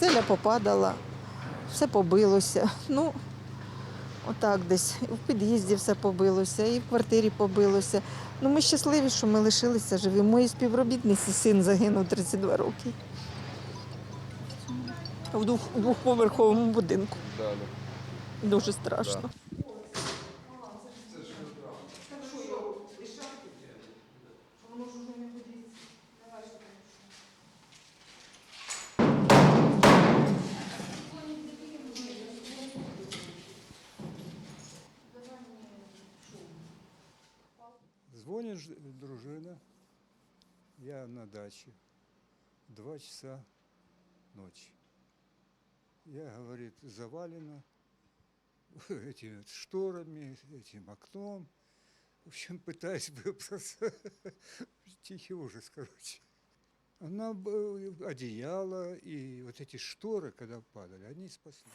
все попадало, все побилося. Ну, отак десь. І в під'їзді все побилося, і в квартирі побилося. Ну, ми щасливі, що ми лишилися живі. Мої співробітниці син загинув 32 роки. В двох, в двохповерховому будинку. Дуже страшно. Звонит дружина, я на даче, два часа ночи. Я, говорит, завалена этими шторами, этим окном. В общем, пытаюсь выбраться. Тихий ужас, короче. Она б- одеяло и вот эти шторы, когда падали, они спасли.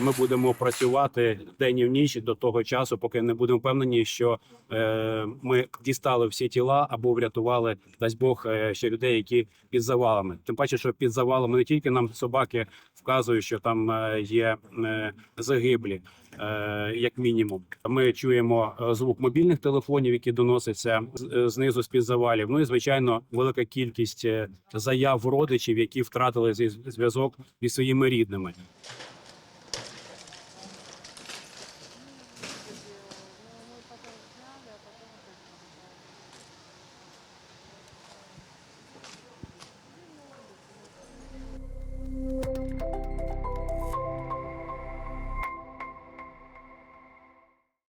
Ми будемо працювати день і в ніч до того часу, поки не будемо впевнені, що е, ми дістали всі тіла або врятували, дасть Бог, е, ще людей, які під завалами. Тим паче, що під завалами не тільки нам собаки вказують, що там е, є е, загиблі, е, як мінімум. Ми чуємо звук мобільних телефонів, які доносяться знизу з під завалів. Ну і звичайно, велика кількість заяв родичів, які втратили зв'язок зі своїми рідними.